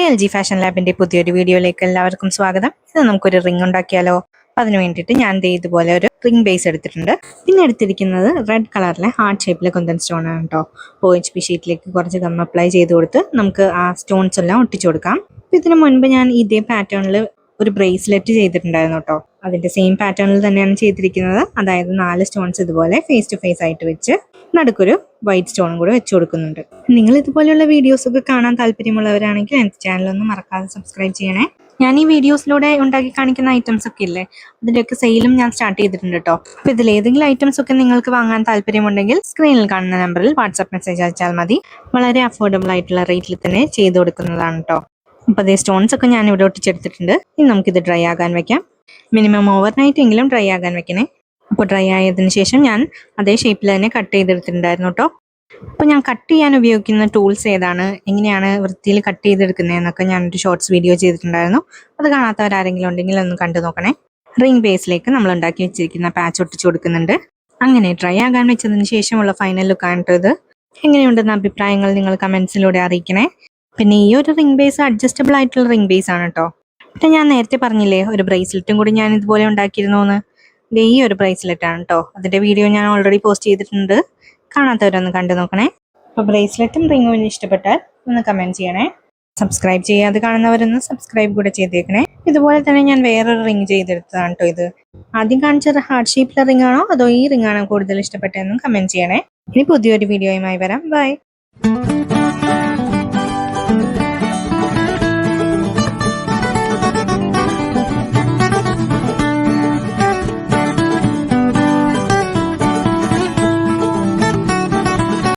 L G fashion ലാബിന്റെ പുതിയൊരു വീഡിയോയിലേക്ക് എല്ലാവർക്കും സ്വാഗതം. ഇത് നമുക്കൊരു റിംഗ് ഉണ്ടാക്കിയാലോ? അതിന് വേണ്ടിയിട്ട് ഞാൻ ഇതുപോലെ ഒരു റിംഗ് ബേസ് എടുത്തിട്ടുണ്ട്. പിന്നെ എടുത്തിരിക്കുന്നത് റെഡ് കളറിലെ ഹാർട്ട് ഷേപ്പിലെ കുന്തൻ സ്റ്റോൺ ആണ് കേട്ടോ ഒ എച്ച് പി ഷീറ്റിലേക്ക് കുറച്ച് ഗം അപ്ലൈ ചെയ്ത് കൊടുത്ത് നമുക്ക് ആ സ്റ്റോൺസ് എല്ലാം ഒട്ടിച്ചു കൊടുക്കാം. ഇതിനു മുൻപ് ഞാൻ ഇതേ പാറ്റേണിൽ ഒരു ബ്രേസ്ലെറ്റ് ചെയ്തിട്ടുണ്ടായിരുന്നു കേട്ടോ അതിന്റെ സെയിം പാറ്റേണിൽ തന്നെയാണ് ചെയ്തിരിക്കുന്നത്. അതായത് നാല് സ്റ്റോൺസ് ഇതുപോലെ ഫേസ് ടു ഫേസ് ആയിട്ട് വെച്ച് നടുക്കൊരു വൈറ്റ് സ്റ്റോണും കൂടെ വെച്ച് കൊടുക്കുന്നുണ്ട്. നിങ്ങൾ ഇതുപോലെയുള്ള വീഡിയോസ് ഒക്കെ കാണാൻ താല്പര്യമുള്ളവരാണെങ്കിൽ എന്റെ ചാനലൊന്നും മറക്കാതെ സബ്സ്ക്രൈബ് ചെയ്യണേ. ഞാൻ ഈ വീഡിയോസിലൂടെ ഉണ്ടാക്കി കാണിക്കുന്ന ഐറ്റംസ് ഒക്കെ ഇല്ലേ? അതിന്റെയൊക്കെ സെയിലും ഞാൻ സ്റ്റാർട്ട് ചെയ്തിട്ടുണ്ട് കേട്ടോ അപ്പൊ ഇതിൽ ഏതെങ്കിലും ഐറ്റംസ് ഒക്കെ നിങ്ങൾക്ക് വാങ്ങാൻ താല്പര്യമുണ്ടെങ്കിൽ സ്ക്രീനിൽ കാണുന്ന നമ്പറിൽ വാട്സപ്പ് മെസ്സേജ് അയച്ചാൽ മതി. വളരെ അഫോർഡബിൾ ആയിട്ടുള്ള റേറ്റിൽ തന്നെ ചെയ്തു കൊടുക്കുന്നതാണ് കേട്ടോ അപ്പൊ അതേ സ്റ്റോൺസ് ഒക്കെ ഞാൻ ഇവിടെ ഒട്ടിച്ചെടുത്തിട്ടുണ്ട്. ഇനി നമുക്കിത് ഡ്രൈ ആകാൻ വെക്കാം. മിനിമം ഓവർ നൈറ്റ് എങ്കിലും ഡ്രൈ ആകാൻ വെക്കണേ. അപ്പോൾ ഡ്രൈ ആയതിനു ശേഷം ഞാൻ അതേ ഷേപ്പിൽ തന്നെ കട്ട് ചെയ്തെടുത്തിട്ടുണ്ടായിരുന്നു കേട്ടോ അപ്പോൾ ഞാൻ കട്ട് ചെയ്യാൻ ഉപയോഗിക്കുന്ന ടൂൾസ് ഏതാണ്? എങ്ങനെയാണ് വൃത്തിയിൽ കട്ട് ചെയ്തെടുക്കുന്നതെന്നൊക്കെ ഞാനൊരു ഷോർട്സ് വീഡിയോ ചെയ്തിട്ടുണ്ടായിരുന്നു. അത് കാണാത്തവരാരെങ്കിലും ഉണ്ടെങ്കിൽ ഒന്ന് കണ്ടു നോക്കണേ. റിംഗ് ബേസിലേക്ക് നമ്മൾ ഉണ്ടാക്കി വെച്ചിരിക്കുന്ന പാച്ച് ഒട്ടിച്ചു കൊടുക്കുന്നുണ്ട്. അങ്ങനെ ഡ്രൈ ആകാൻ വെച്ചതിന് ശേഷമുള്ള ഫൈനൽ ലുക്കാണ് ഇത്. എങ്ങനെയുണ്ടെന്ന അഭിപ്രായങ്ങൾ നിങ്ങൾ കമൻസിലൂടെ അറിയിക്കണേ. പിന്നെ ഈ ഒരു റിംഗ് ബേസ് അഡ്ജസ്റ്റബിൾ ആയിട്ടുള്ള റിംഗ് ബേസ് ആണ് കേട്ടോ ഞാൻ നേരത്തെ പറഞ്ഞില്ലേ ഒരു ബ്രേസ്ലെറ്റും കൂടി ഞാൻ ഇതുപോലെ ഉണ്ടാക്കിയിരുന്നു എന്ന് ഈ ഒരു ബ്രേസ്ലെറ്റ് ആണ് കേട്ടോ അതിന്റെ വീഡിയോ ഞാൻ ഓൾറെഡി പോസ്റ്റ് ചെയ്തിട്ടുണ്ട്. കാണാത്തവരൊന്ന് കണ്ടു നോക്കണേ. അപ്പോൾ ബ്രേസ്ലെറ്റും റിങ്ങും ഇഷ്ടപ്പെട്ടാൽ ഒന്ന് കമന്റ് ചെയ്യണേ. സബ്സ്ക്രൈബ് ചെയ്യാതെ കാണുന്നവരൊന്ന് സബ്സ്ക്രൈബ് കൂടെ ചെയ്തേക്കണേ. ഇതുപോലെ തന്നെ ഞാൻ വേറൊരു റിങ് ചെയ്തെടുത്തതാണ് കേട്ടോ ഇത്. ആദ്യം കാണിച്ചത് ഹാർട്ട് ഷേപ്പിലെ റിംഗ് ആണോ അതോ ഈ റിംഗ് ആണോ കൂടുതൽ ഇഷ്ടപ്പെട്ടതെന്നും കമന്റ് ചെയ്യണേ. ഇനി പുതിയൊരു വീഡിയോയുമായി വരാം. ബൈ